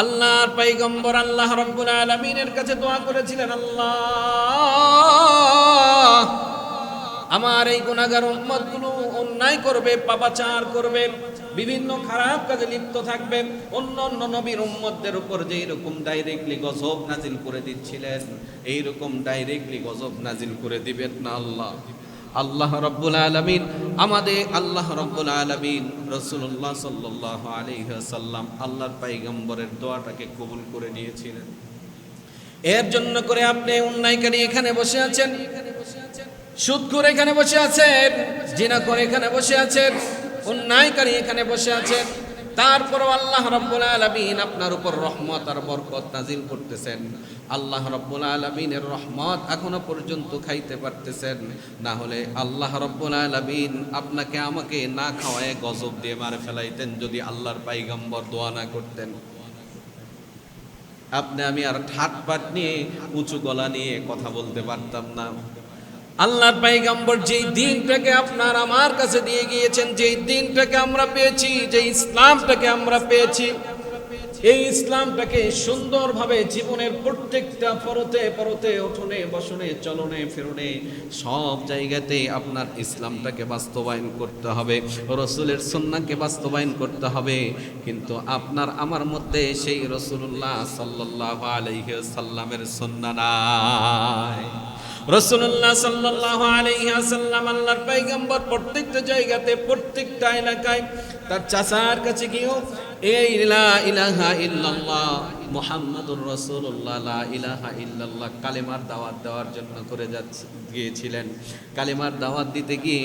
আল্লাহর পাইগম্বর আল্লাহ রব্বুল আলমিনের কাছে দোয়া করেছিলেন, আল্লাহ, আমার এই গুণাগার উম্মতগুলো অন্যায় করবে, পাপাচার করবে, বিভিন্ন খারাপ কাজে লিপ্ত থাকবে। অন্য অন্য নবীর উম্মতদের উপর যে এরকম ডাইরেক্টলি গজব নাজিল করে দিচ্ছিলেন, এই রকম ডাইরেক্টলি গজব নাজিল করে দিবেন না আল্লাহ। আল্লাহ রব্বুল আলমিন, আমাদের আল্লাহ রব্বুল আলমিন রসুল্লাহ সাল্লাহ আলিহাসাল্লাম আল্লাহর পাইগম্বরের দোয়াটাকে কবুল করে নিয়েছিলেন। এর জন্য করে আপনি অন্যায়কারী এখানে বসে আছেন সুদ করে এখানে বসে আছেন জিনা করে এখানে বসে আছেন অন্যায়কারী এখানে বসে আছেন তারপরও আল্লাহ রব্বুল আলমিন আপনার উপর রহমত আর বরকত নাজিল করতেছেন। আল্লাহ রব্বুল আলমিনের রহমত এখনও পর্যন্ত খাইতে পারতেছেন। না হলে আল্লাহ রব্বুল আলমিন আপনাকে আমাকে না খাওয়ায় গজব দিয়ে মারে ফেলাইতেন যদি আল্লাহর পাইগম্বর দোয়া না করতেন। আপনি আমি আর ঠাট পাট নিয়ে, উঁচু গলা নিয়ে কথা বলতে পারতাম না। আল্লাহর পাইগাম্বর যেই দিনটাকে আপনার আমার কাছে দিয়ে গিয়েছেন, যেই দিনটাকে আমরা পেয়েছি যে ইসলামটাকে আমরা পেয়েছি, এই ইসলামটাকে সুন্দরভাবে জীবনের প্রত্যেকটা পরতে পরতে, উঠোনে, বসনে, চলনে, ফেরনে, সব জায়গাতে আপনার ইসলামটাকে বাস্তবায়ন করতে হবে, রসুলের সন্নাকে বাস্তবায়ন করতে হবে। কিন্তু আপনার আমার মধ্যে সেই রসুল্লাহ সাল্লাহ আলহ সাল্লামের সন্না নাই। রসুল্লাহ সাল্লাহ আলাইহাসাল্লাম আল্লাহর পাইগম্বর প্রত্যেকটা জায়গাতে, প্রত্যেকটা এলাকায় তার চাচার কাছে গিয়েও, এই ইলাহা ইল্লাল্লাহ, মুহাম্মাদুর রাসূলুল্লাহ, লা ইলাহা ইল্লাল্লাহ কালেমার দাওয়াত দেওয়ার জন্য করে যাচ্ছে, গিয়েছিলেন। কালেমার দাওয়াত দিতে গিয়ে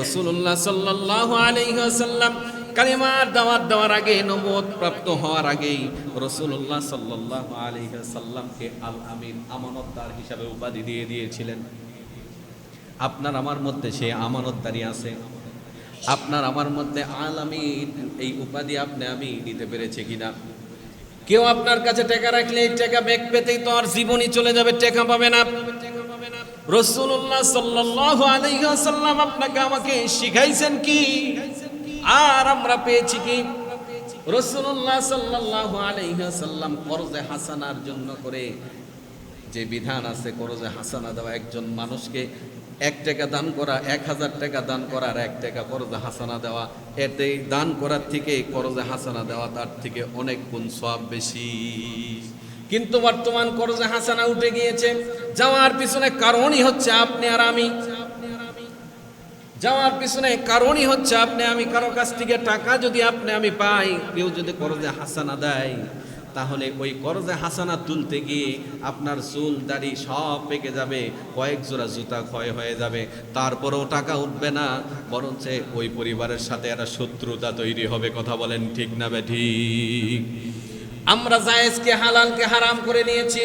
রসুল্লাহ সাল্লাল্লাহু আলাইহি ওয়াসাল্লাম কালেমার দাওয়াত দেওয়ার আগে নবুয়ত প্রাপ্ত হওয়ার আগেই রসুল্লাহ সাল্লাল্লাহু আলাইহি ওয়াসাল্লামকে আল আমিন আমানতদার হিসাবে উপাধি দিয়ে দিয়েছিলেন। আপনার আমার মধ্যে সে আমানতদারি আছে। আপনার আমার মধ্যে আল আমিন, এই উপাধি আপনি, আমি নিতে পেরেছে কিনা? কেউ আপনার কাছে টাকা রাখলে এই টাকা ব্যাগ পেতেই তো আর জীবনই চলে যাবে, টাকা পাবে না। রসুল্লাহ সাল্লাহ আলাইসাল্লাম আপনাকে আমাকে শিখাইছেন কি? আর আমরা পেয়েছি কি? রসুল্লাহ সাল্লাহ আলাইসাল্লাম করজে হাসানার জন্য করে যে বিধান আছে করজে হাসানা দেওয়া একজন মানুষকে এক টাকা দান করা, এক হাজার টাকা দান করা আর এক টাকা করজে হাসানা দেওয়া। এতে দান করার থেকে করজে হাসানা দেওয়া তার থেকে অনেক গুণ সব বেশি। কিন্তু বর্তমান করজে হাসানা উঠে গিয়েছে। যাওয়ার পিছনে কারণই হচ্ছে আপনি আর আমি। যাওয়ার পিছনে কারণই হচ্ছে আপনি, আমি কারও কাছ থেকে টাকা যদি আপনি, আমি পাই, কেউ যদি করজে হাসানা দেয়, তাহলে ওই করজে হাসানা তুলতে গিয়ে আপনার চুল, দাড়ি সব পেকে যাবে, কয়েক জোড়া জুতা ক্ষয় হয়ে যাবে, তারপরেও টাকা উঠবে না, বরঞ্চ ওই পরিবারের সাথে একটা শত্রুতা তৈরি হবে, কথা বলেন ঠিক না বে ঠিক? আমরা জায়েজকে হালালকে হারাম করে নিয়েছি,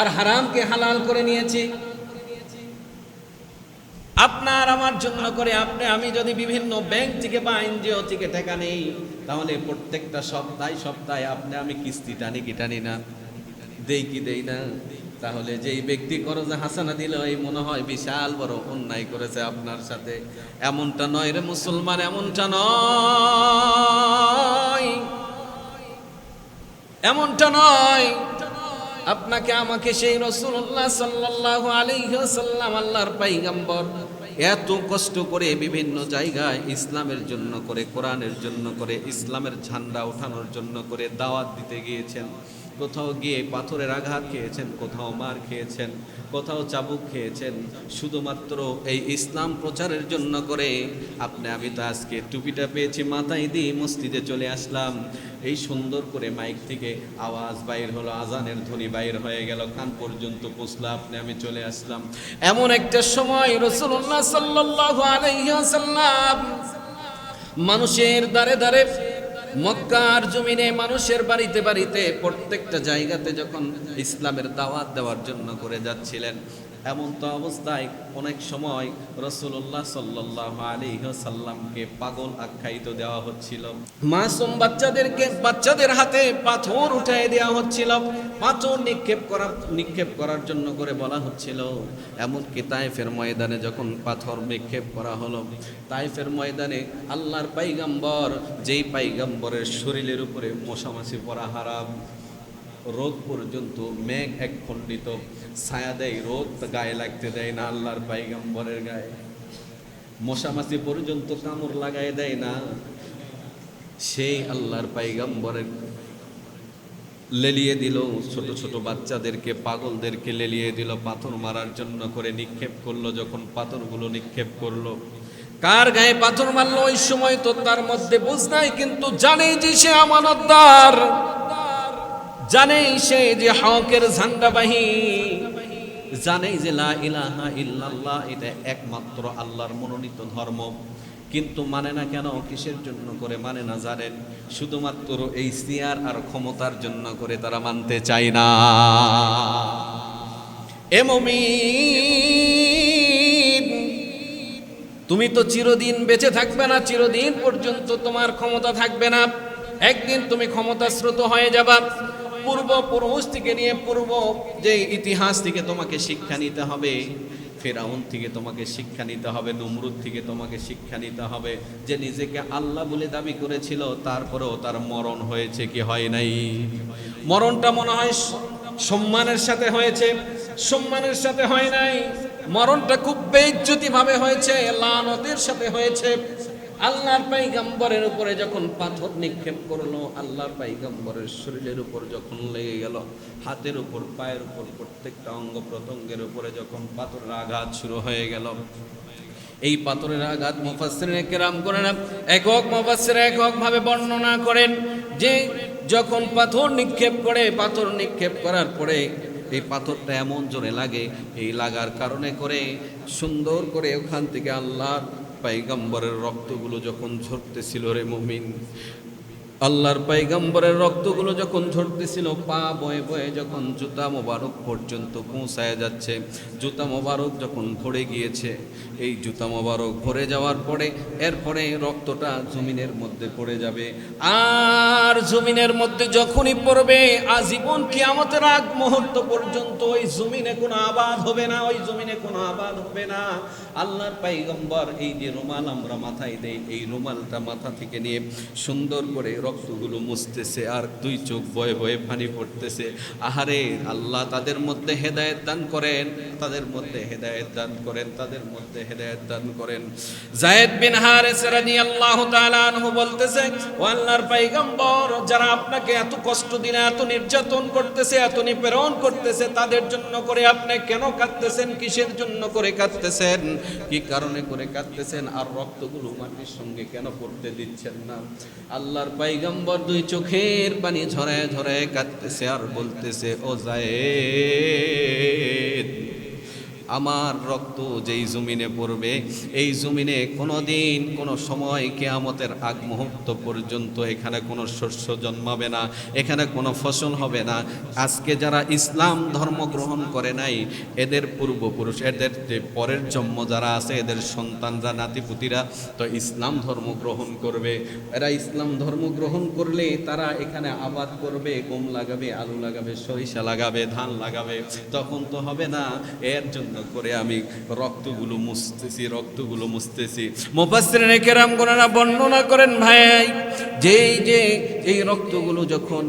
আর হারামকে হালাল করে নিয়েছি আপনার আমার জন্য করে আপনি, আমি যদি বিভিন্ন ব্যাংক থেকে বা এনজিও থেকে টাকা নেই, তাহলে প্রত্যেকটা সপ্তাহে সপ্তাহে আপনি, আমি কিস্তি টানি কি টানি না? দেই কি দেই না? তাহলে যেই ব্যক্তি করজে হাসানা দিল, এই মনে হয় বিশাল বড় অন্যায় করেছে আপনার সাথে। এমনটা নয় রে মুসলমান, এমনটা নয়। এমনটা নয়। আপনাকে, আমাকে সেই রসুল্লাহ সাল্লাহ আলাইসাল্লাম আল্লাহর পাইগাম্বর এত কষ্ট করে বিভিন্ন জায়গায় ইসলামের জন্য করে, কোরআনের জন্য করে, ইসলামের ঝান্ডা ওঠানোর জন্য করে দাওয়াত দিতে গিয়েছেন। কোথাও গিয়ে পাথরের আঘাত খেয়েছেন, কোথাও মার খেয়েছেন, কোথাও চাবুক খেয়েছেন, শুধুমাত্র এই ইসলাম প্রচারের জন্য করে আপনি, আমি তো আজকে টুপিটা পেয়েছি মাথায় দিয়ে মসজিদে চলে আসলাম। এই সুন্দর করে মাইক থেকে আওয়াজ বাইর হলো, আজানের ধ্বনি বাইর হয়ে গেল, কান পর্যন্ত পৌঁছলো, আপনি, আমি চলে আসলাম। এমন একটা সময় রসুল্লাহ সাল্লাহ মানুষের দ্বারে দ্বারে মক্কার জমিনে মানুষের বাড়িতে বাড়িতে প্রত্যেকটা জায়গাতে যখন ইসলামের দাওয়াত দেওয়ার জন্য করে যাচ্ছিলেন এমন তো অবস্থায় অনেক সময় রসুল্লাহ সাল্লাহ আলী সাল্লামকে পাগল আখ্যায়িত দেওয়া হচ্ছিল। মাসুম বাচ্চাদেরকে, বাচ্চাদের হাতে পাথর উঠাই দেওয়া হচ্ছিল। পাথর নিক্ষেপ করা নিক্ষেপ করার জন্য করে বলা হচ্ছিল। এমনকি তাইফের ময়দানে যখন পাথর নিক্ষেপ করা হলো, তাইফের ময়দানে আল্লাহর পাইগাম্বর, যেই পাইগাম্বরের শরীরের উপরে মশামাছি পরা হারাম। রোদ পর্যন্ত মেঘ এক খণ্ডিত ছায়া দেয় রোদ গায়ে লাগতে দেয় না আল্লাহর পাইগাম্বরের গায়ে। মশামাছি পর্যন্ত কামড় লাগাই দেয় না, সেই আল্লাহর পাইগাম্বরের লেলিয়ে দিল। ছোট ছোট বাচ্চাদেরকে, পাগলদেরকে লেলিয়ে দিল, পাথর মারার জন্য করে নিক্ষেপ করল, যখন পাথরগুলো নিক্ষেপ করল। কার গায়ে পাথর মারলো? ওই সময় তো তার মধ্যে বুঝ নাই, কিন্তু জানে যে সে আমানতদার। জানে সে যে হকের ঝান্ডাবাহী। জানে যে লা ইলাহা ইল্লাল্লাহ, এটা একমাত্র আল্লাহর মনোনীত ধর্ম। কিন্তু মানে না কেন, কিসের জন্য করে মানে না জানেন শুধুমাত্র এই সিয়ার আর ক্ষমতার জন্য করে তারা মানতে চায় না। এ মুমিন, তুমি তো চিরদিন বেঁচে থাকবে না, চিরদিন পর্যন্ত তোমার ক্ষমতা থাকবে না। একদিন তুমি ক্ষমতাশ্রুত হয়ে যাবা। পূর্ব পুরুষ থেকে নিয়ে পূর্ব যে ইতিহাস থেকে তোমাকে শিক্ষা নিতে হবে, ফেরাউন থেকে তোমাকে শিক্ষা নিতে হবে, নমরুদ থেকে তোমাকে শিক্ষা নিতে হবে, যে নিজেকে আল্লাহ বলে দাবি করেছিল, তারপরেও তার মরণ হয়েছে কি হয় নাই? মরণটা মনে হয় সম্মানের সাথে হয়েছে, সম্মানের সাথে হয় নাই। মরণটা খুব বেজ্জতি ভাবে হয়েছে, লানতের সাথে হয়েছে। আল্লাহর পাইগাম্বরের উপরে যখন পাথর নিক্ষেপ করল, আল্লাহর পাইগাম্বরের শরীরের উপর যখন লেগে গেল, হাতের উপর, পায়ের উপর, প্রত্যেকটা অঙ্গ প্রত্যঙ্গের উপরে যখন পাথরের আঘাত শুরু হয়ে গেল। এই পাথরের আঘাত মুফাসসিরিনে কেরাম করেন একক মুফাসসির একক ভাবে বর্ণনা করেন যে, যখন পাথর নিক্ষেপ করে, পাথর নিক্ষেপ করার পরে এই পাথরটা এমন জোরে লাগে, এই লাগার কারণে করে সুন্দর করে ওখান থেকে আল্লাহর পাইগাম্বরের রক্তগুলো যখন ঝরতেছিল রে মুমিন আল্লাহর পাইগাম্বরের রক্তগুলো যখন ঝরতেছিল, পা বয়ে বয়ে যখন জুতা মোবারক পর্যন্ত পৌঁছায় যাচ্ছে, জুতা মোবারক যখন ভরে গিয়েছে, এই জুতা মোবারক ভরে যাওয়ার পরে, এরপরে রক্তটা জমিনের মধ্যে পড়ে যাবে। আর জমিনের মধ্যে যখনই পড়বে, আজীবন কিয়ামতের আগ মুহূর্ত পর্যন্ত ওই জমিনে কোনো আবাদ হবে না, ওই জমিনে কোনো আবাদ হবে না। আল্লাহর পাইগম্বর এই যে রুমাল আমরা মাথায় দেই, এই রুমালটা মাথা থেকে নিয়ে সুন্দর করে রক্তগুলো মুছতেছে আর দুই চোখ বয়ে বয়ে পানি পড়তেছে। আহারে, আল্লাহ তাদের মধ্যে হেদায়েত দান করেন, তাদের মধ্যে হেদায়েত দান করেন, তাদের মধ্যে হেদায়েত দান করেন। জায়েদ বিন হারিস রাদিয়াল্লাহু তাআলা আনহু বলতেছে ও আল্লাহর পয়গম্বর, যারা আপনাকে এত কষ্ট দিনে এত নির্যাতন করতেছে, এত নিপীড়ন করতেছে, তাদের জন্য করে আপনি কেন কাঁদতেছেন? কিসের জন্য করে কাঁদতেছেন? কি কারণে করে কাঁদতেছেন? আর রক্তগুলো মাটির সঙ্গে কেন পড়তে দিচ্ছেন না? আল্লাহর পাইগম্বর দুই চোখের পানি ঝরায় ঝরায় কাঁদতেছে আর বলতেছে ও জায়েদ আমার রক্ত যেই জমিনে পড়বে, এই জমিনে কোনো দিন কোনো সময় কেয়ামতের আগ মুহূর্ত পর্যন্ত এখানে কোনো শস্য জন্মাবে না, এখানে কোনো ফসল হবে না। আজকে যারা ইসলাম ধর্ম গ্রহণ করে নাই, এদের পূর্বপুরুষ, এদের যে পরের জন্ম যারা আছে, এদের সন্তানরা নাতিপুতিরা, তো ইসলাম ধর্ম গ্রহণ করবে। এরা ইসলাম ধর্ম গ্রহণ করলে তারা এখানে আবাদ করবে, গম লাগাবে, আলু লাগাবে, সরিষা লাগাবে, ধান লাগাবে, তখন তো হবে না। এর জন্য করে আমি রক্তগুলো মুছতেছি রক্তগুলো মুছতেছি। মুফাসসিরিনে কেরাম গোনারা বর্ণনা করেন ভাই, যেই যে এই রক্তগুলো যখন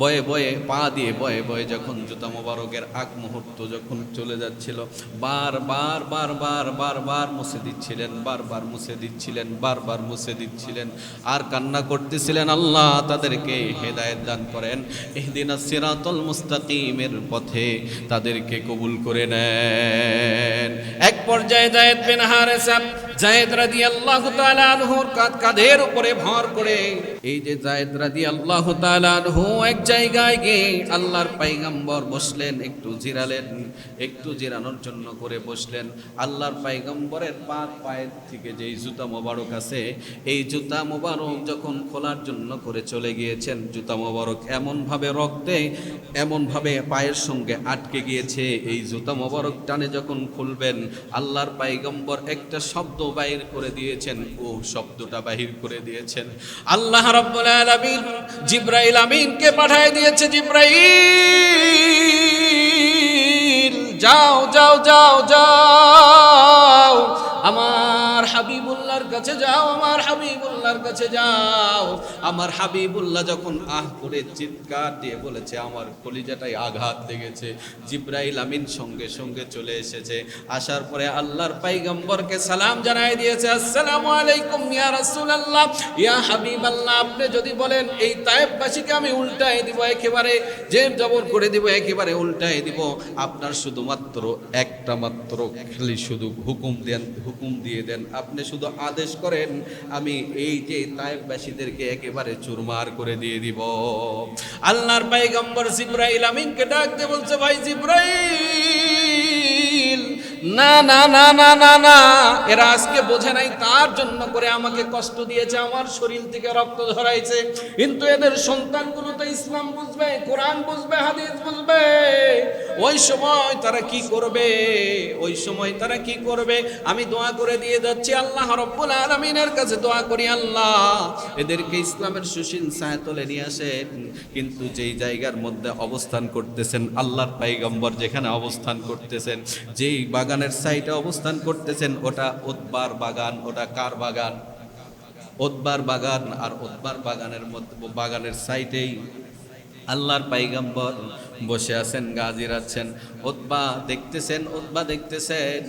বয়ে বয়ে পা দিয়ে বয়ে বয়ে যখন জুতা মোবারকের আগ মুহূর্ত যখন চলে যাচ্ছিল, বার বার বার বার বার বার মুছে দিচ্ছিলেন বারবার মুছে দিচ্ছিলেন বারবার মুছে দিচ্ছিলেন। আর কান্না করতেছিলেন আল্লাহ, তাদেরকে হেদায়েত দান করেন। এহদিনা সিরাতুল মুস্তাকিমের পথে তাদেরকে কবুল করে নেন। এক পর্যায়ে জায়েদ বিন হারেসা জায়েদ রাদিয়াল্লাহু তাআলা আনহুর কাঁধ কাঁধের উপরে ভর করে, এই যে জায়েদ রাদিয়াল্লাহু তাআলা আনহু, এক জায়গায় গিয়ে আল্লাহর পাইগাম্বর বসলেন, একটু জিরালেন, একটু জিরানোর জন্য করে বসলেন। আল্লাহর পাইগাম্বরের পা পায়ের থেকে যেই জুতা মোবারক আছে, এই জুতা মোবারক যখন খোলার জন্য করে চলে গিয়েছেন, জুতা মোবারক এমনভাবে রক্তে, এমনভাবে পায়ের সঙ্গে আটকে গিয়েছে। এই জুতা মোবারক টানে যখন খুলবেন, আল্লাহর পাইগম্বর একটা শব্দ বাহির করে দিয়েছেন ও শব্দটা বাহির করে দিয়েছেন। আল্লাহ রাব্বুল আলামিন জিব্রাইল আমিনকে পাঠিয়ে দিয়েছে জিব্রাইল। যাও যাও যাও যাও আমার হাবিবুল্লাহর কাছে যাও, আমার হাবিবুল্লাহর কাছে যাও। আমার হাবিবুল্লাহ যখন আহ করে চিৎকার দিয়ে বলেছে, আমার কলিজাটাই আঘাত লেগেছে, জিব্রাইল আমিন সঙ্গে সঙ্গে চলে এসেছে। আসার পরে আল্লাহর পাইগম্বরকে সালাম জানাই দিয়েছে, আসসালামু আলাইকুম ইয়া রাসূলুল্লাহ, ইয়া হাবিবাল্লাহ, আপনি যদি বলেন, এই তায়েববাসীকে আমি উল্টাই দিব একেবারে যে জবর করে দিব একেবারে উল্টাই দিব। আপনার শুধুমাত্র একটা মাত্র খালি শুধু হুকুম দেন, হুকুম দিয়ে দেন। আপনি শুধু আদেশ করেন, আমি এই যে তায়েববাসীদেরকে একেবারে চুরমার করে দিয়ে দিব। আল্লাহর পাইগম্বর জিব্রাইল আমিনকে ডাক দিয়ে বলছে, ভাই জিব্রাইল, না না না না না না, এরা আজকে বোঝে নাই, তার জন্য করে আমাকে কষ্ট দিয়েছে, আমার শরীর থেকে রক্ত ধরাইছে কিন্তু এদের সন্তানগুলো তো ইসলাম বুঝবে, কোরআন বুঝবে, হাদিস বুঝবে। ওই সময় তারা কি করবে? ওই সময় তারা কি করবে? আমি দোয়া করে দিয়ে যাচ্ছি, আল্লাহ রব্বুল আলমিনের কাছে দোয়া করি, আল্লাহ। এদেরকে ইসলামের সুশীল সায়তলে নিয়ে আসেন। কিন্তু যেই জায়গার মধ্যে অবস্থান করতেছেন, আল্লাহর পাইগম্বর যেখানে অবস্থান করতেছেন, যেই বাগানের সাইডে অবস্থান করতেছেন, ওটা উদ্বার বাগান, ওটা কার বাগান? ওদবার বাগান আর ওদবার বাগানের মধ্যে বাগানের সাইডেই আল্লাহর পাইগাম্বর বসে আছেন গাজির আছেন ওতবা দেখতেছেন ওতবা দেখতেছেন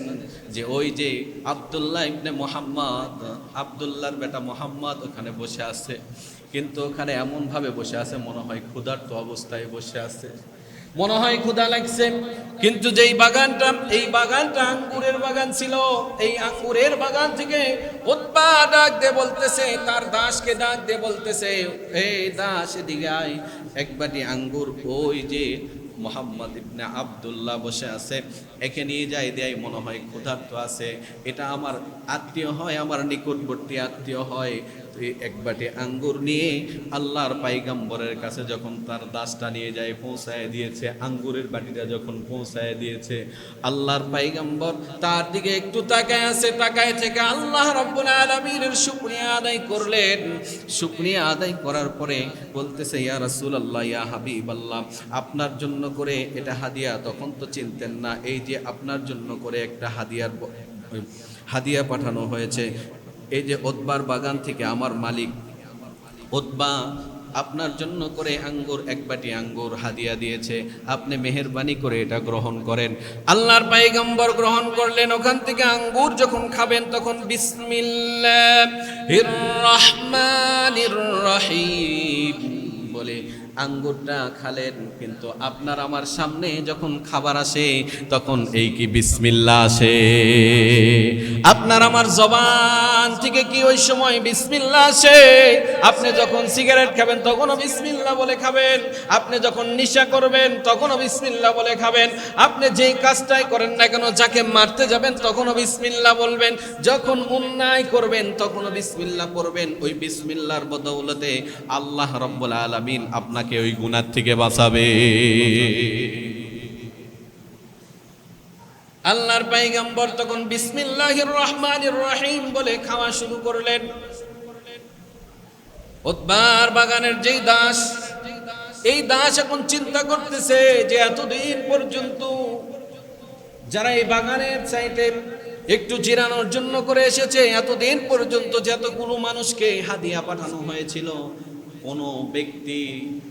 যে ওই যে আবদুল্লাহ ইবনে মোহাম্মদ, আবদুল্লাহর বেটা মোহাম্মদ ওখানে বসে আছে। কিন্তু ওখানে এমনভাবে বসে আছে মনে হয় ক্ষুধার্ত অবস্থায় বসে আছে। মনে হয় ক্ষুধা লাগছে। কিন্তু যেই বাগানটা, এই বাগানটা আঙ্গুরের বাগান ছিল। এই আঙ্গুরের বাগান থেকে উৎপা ডাক দিয়ে বলতেছে, তার দাসকে ডাক দিয়ে বলতেছে এই দাস, এদিকে আয়। এক আঙ্গুর ওই যে মোহাম্মদ ইবনে আব্দুল্লাহ বসে আছে, একে নিয়ে যাই দেয়, মনে হয় ক্ষুধার্ত আছে। এটা আমার আত্মীয় হয়, আমার নিকটবর্তী আত্মীয় হয়। এক বাটি আঙ্গুর নিয়ে আল্লাহর পাইগাম্বরের কাছে যখন তার দাসটা নিয়ে যায়, পৌঁছায় দিয়েছে। আঙ্গুরের বাটিটা যখন পৌঁছায় দিয়েছে, আল্লাহর পাইগাম্বর তার দিকে একটু তাকায় আছে, তাকায় থেকে আল্লাহ রব্বুল আলমীর শুক্রিয়া আদায় করলেন। শুক্রিয়া আদায় করার পরে বলতেছে, ইয়া রাসূল আল্লাহ ইয়া হাবিব আল্লাহ আপনার জন্য করে এটা হাদিয়া তখন তো চিনতেন না। এই যে আপনার জন্য করে একটা হাদিয়ার হাদিয়া পাঠানো হয়েছে এই যে ওদবার বাগান থেকে আমার মালিক ওদবা আপনার জন্য করে আঙ্গুর, এক বাটি আঙ্গুর হাদিয়া দিয়েছে। আপনি মেহেরবানি করে এটা গ্রহণ করেন। আল্লাহর পাইগম্বর গ্রহণ করলেন, ওখান থেকে আঙ্গুর যখন খাবেন তখন বিসমিল্লাহির রহমানির রহিম বলে আঙ্গুরটা খালেন, কিন্তু আপনার আমার সামনে যখন খাবার আসে, তখন এই কি বিসমিল্লা আসে? আপনার আমার জবান থেকে কি ওই সময় বিসমিল্লা আসে? আপনি যখন সিগারেট খাবেন, তখনও বিসমিল্লা বলে খাবেন। আপনি যখন নিশা করবেন, তখনও বিসমিল্লা বলে খাবেন। আপনি যেই কাজটাই করেন না কেন, যাকে মারতে যাবেন, তখনও বিসমিল্লা বলবেন। যখন অন্যায় করবেন, তখনও বিসমিল্লা পড়বেন। ওই বিসমিল্লার বদৌলতে আল্লাহ রব্বুল আলামিন আপনাকে ওই গুনার থেকে বাঁচাবে। আল্লাহর পাইগাম্বর তখন বিসমিল্লাহির রহমানির রহিম বলে খাওয়া শুরু করলেন। উৎবার বাগানের যেই দাস, এই দাস এখন চিন্তা করতেছে যে এতদিন পর্যন্ত যারা এই বাগানের সাইটে একটু জিরানোর জন্য করে এসেছে, এতদিন পর্যন্ত যতগুলো মানুষকে হাদিয়া পাঠানো হয়েছিল। কোনো ব্যক্তি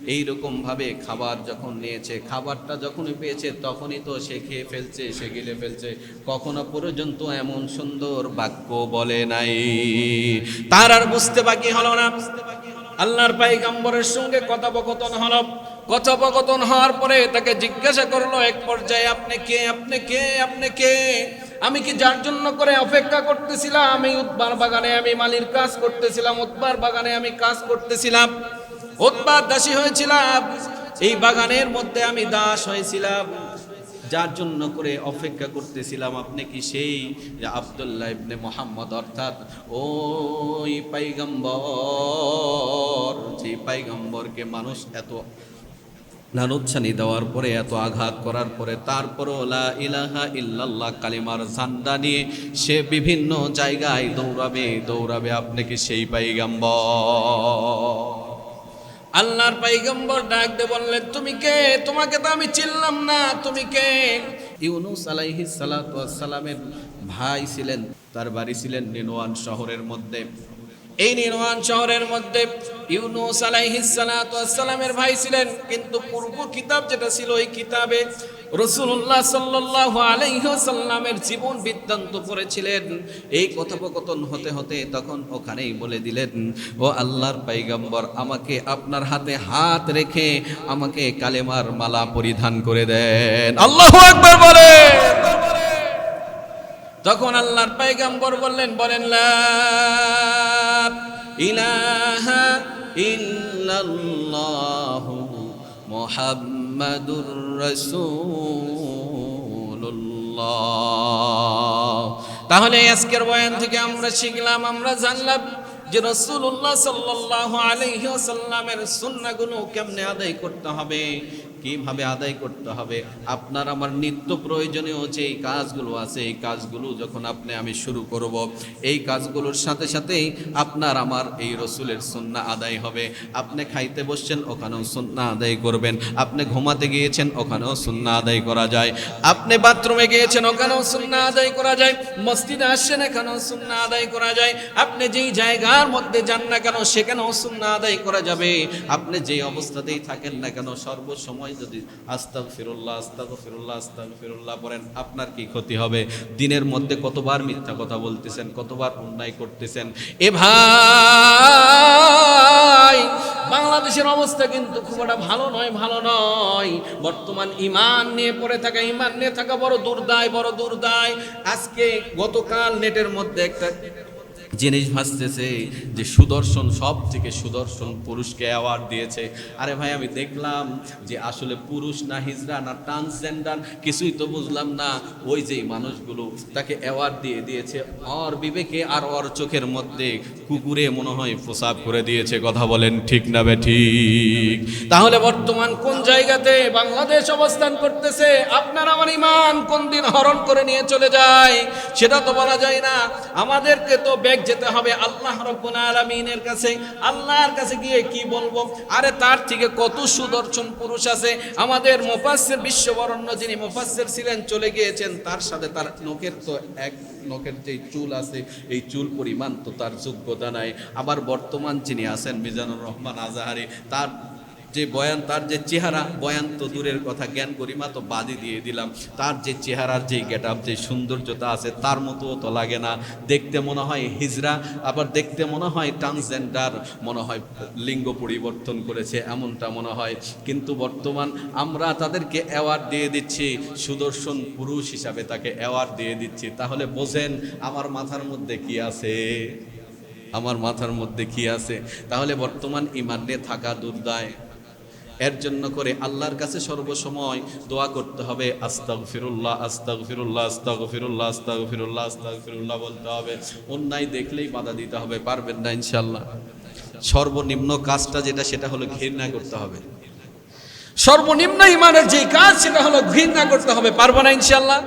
এইরকম ভাবে খাবার যখন নিয়েছে, খাবারটা যখনই পেয়েছে তখনই তো সে খেয়ে ফেলছে, সে গিলে ফেলছে। কখনো পর্যন্ত এমন সুন্দর বাক্য বলে নাই। তার আর বুঝতে বাকি হলো না। আল্লাহর পাইগাম্বরের সঙ্গে কথোপকথন হলো। কথোপকথন হওয়ার পরে তাকে জিজ্ঞাসা করল, এক পর্যায়ে আপনি কে? আপনি কে? আপনি কে? আমি কি যার জন্য করে অপেক্ষা করতেছিলাম? আমি উৎবার বাগানে আমি মালির কাজ করতেছিলাম, উৎবার বাগানে আমি কাজ করতেছিলাম। উৎবার দাসী হয়েছিলাম, এই বাগানের মধ্যে আমি দাস হয়েছিলাম। যার জন্য করে অপেক্ষা করতেছিলাম, আপনি কি সেই আব্দুল্লাহ ইবনে মোহাম্মদ অর্থাৎ ওই পাইগম্বর, যে পাইগম্বরকে মানুষ এত লালুচ্ছানি দেওয়ার পরে, এত আঘাত করার পরে, তারপরও লা ইলাহা ইল্লাল্লাহ কালিমার ঝান্ডা নিয়ে সে বিভিন্ন জায়গায় দৌড়াবে দৌড়াবে আপনি কি সেই পাইগম্বর। আল্লাহর পাইগম্বর ডাক দে বললেন, তুমি কে? তোমাকে তো আমি চিনলাম না। তুমি কে? ইউনুস ওয়াস সালামের ভাই ছিলেন, তার বাড়ি ছিলেন নিনওয়ান শহরের মধ্যে। এই নির্মাণ শহরের মধ্যে ইউনুস আলাইহিস সালাতু ওয়াস ভাই ছিলেন, কিন্তু পূর্ব কিতাব যেটা ছিল ওই কিতাবে রসুল্লাহ সাল্লাল্লাহু আলাইহি ওয়াসাল্লামের জীবন বৃত্তান্ত করেছিলেন এই কথোপকথন হতে হতে তখন ওখানেই বলে দিলেন, ও আল্লাহর পাইগম্বর আমাকে আপনার হাতে হাত রেখে আমাকে কালেমার মালা পরিধান করে দেন। আল্লাহু আকবার বলে তখন আল্লাহর পাইগাম্বর বললেন, বলেন, লা ইলাহা ইল্লাল্লাহু মুহাম্মাদুর রাসূলুল্লাহ। তাহলে আজকের বয়ান থেকে আমরা শিখলাম, আমরা জানলাম যে রসুল্লাহ সাল্লাহ আলাইহি ওয়াসাল্লামের সুন্নাগুলো কেমনে আদায় করতে হবে। কীভাবে আদায় করতে হবে? আপনার আমার নিত্য প্রয়োজনীয় যে এই কাজগুলো আছে, এই কাজগুলো যখন আপনি আমি শুরু করব, এই কাজগুলোর সাথে সাথেই আপনার আমার এই রসুলের সুন্না আদায় হবে। আপনি খাইতে বসছেন, ওখানেও সুন্না আদায় করবেন। আপনি ঘুমাতে গিয়েছেন, ওখানেও সুন্না আদায় করা যায়। আপনি বাথরুমে গিয়েছেন, ওখানেও সুন্না আদায় করা যায়। মসজিদে আসছেন, এখানেও সুন্না আদায় করা যায়। আপনি যেই জায়গার মধ্যে যান না কেন, সেখানেও সুন্না আদায় করা যাবে। আপনি যেই অবস্থাতেই থাকেন না কেন, সর্বসময় যদি আস্তাগ ফিরুল্লাহ আস্তাগ ফিরুল্লাহ আস্তাগ ফিরুল্লাহ পড়েন, আপনার কি ক্ষতি হবে? দিনের মধ্যে কতবার মিথ্যা কথা বলতেছেন, কতবার অন্যায় করতেছেন? এ ভাই, বাংলাদেশের অবস্থা কিন্তু খুব একটা ভালো নয় ভালো নয়। বর্তমান ইমান নিয়ে পড়ে থাকা, ইমান নিয়ে থাকা বড় দুর্দায় বড় দুর্দায়। আজকে গতকাল নেটের মধ্যে একটা জিনিস ভাসতেছে যে সুদর্শন সব থেকে সুদর্শন পুরুষকে অ্যাওয়ার্ড দিয়েছে। আরে ভাই, আমি দেখলাম যে আসলে পুরুষ না হিজরা না ট্রান্সজেন্ডার কিছুই তো বুঝলাম না। ওই যেই মানুষগুলো তাকে অ্যাওয়ার্ড দিয়ে দিয়েছে, অর বিবেকে আর অর চোখের মধ্যে। কুকুরে মনে হয় প্রসাব করে দিয়েছে, কথা বলেন ঠিক না বে ঠিক। তাহলে বর্তমান কোন জায়গাতে বাংলাদেশ অবস্থান করতেছে? আপনার আমার ইমান কোন দিন হরণ করে নিয়ে চলে যায়? সেটা তো বলা যায় না। আমাদেরকে তো ব্যাগ যেতে হবে আল্লাহ রব্বুল আলামিনের কাছে। আল্লাহর কাছে গিয়ে কি বলব? আরে তার থেকে কত সুদর্শন পুরুষ আছে। আমাদের মুফাসসির বিশ্ববরণ্য যিনি মুফাসসির ছিলেন, চলে গিয়েছেন। তার সাথে তার নখের তো এক নখের যে চুল আছে, এই চুল পরিমাণ তো তার যোগ্যতা নাই। আবার বর্তমান যিনি আছেন মিজানুর রহমান আজাহারি, তার যে বয়ান, তার যে চেহারা, বয়ান তো দূরের কথা, জ্ঞান গরিমা তো বাদই দিয়ে দিলাম। তার যে চেহারার যে গেট আপ যে সৌন্দর্যতা আছে, তার মতোও তো লাগে না। দেখতে মনে হয় হিজরা, আবার দেখতে মনে হয় ট্রান্সজেন্ডার মনে হয় লিঙ্গ পরিবর্তন করেছে, এমনটা মনে হয়। কিন্তু বর্তমান আমরা তাদেরকে অ্যাওয়ার্ড দিয়ে দিচ্ছি, সুদর্শন পুরুষ হিসাবে তাকে অ্যাওয়ার্ড দিয়ে দিচ্ছি। তাহলে বোঝেন আমার মাথার মধ্যে কি আছে? আমার মাথার মধ্যে কি আছে? তাহলে বর্তমান ইমান থাকা দুর্দায়। এর জন্য করে আল্লাহর কাছে সর্বসময় দোয়া করতে হবে আস্তাগ ফিরুল্লাহ আস্তাগ ফিরুল্লাহ আস্তাগ ফিরুল্লাহ আস্তাগ ফিরুল্লাহ আস্তাগ ফিরুল্লাহ বলতে হবে। অন্যায় দেখলেই বাধা দিতে হবে, পারবেন না ইনশাল্লাহ সর্বনিম্ন কাজটা যেটা, সেটা হলো ঘৃণা করতে হবে। সর্বনিম্ন ইমানের যে কাজ, সেটা হলো ঘৃণা করতে হবে, পারব না ইনশাল্লাহ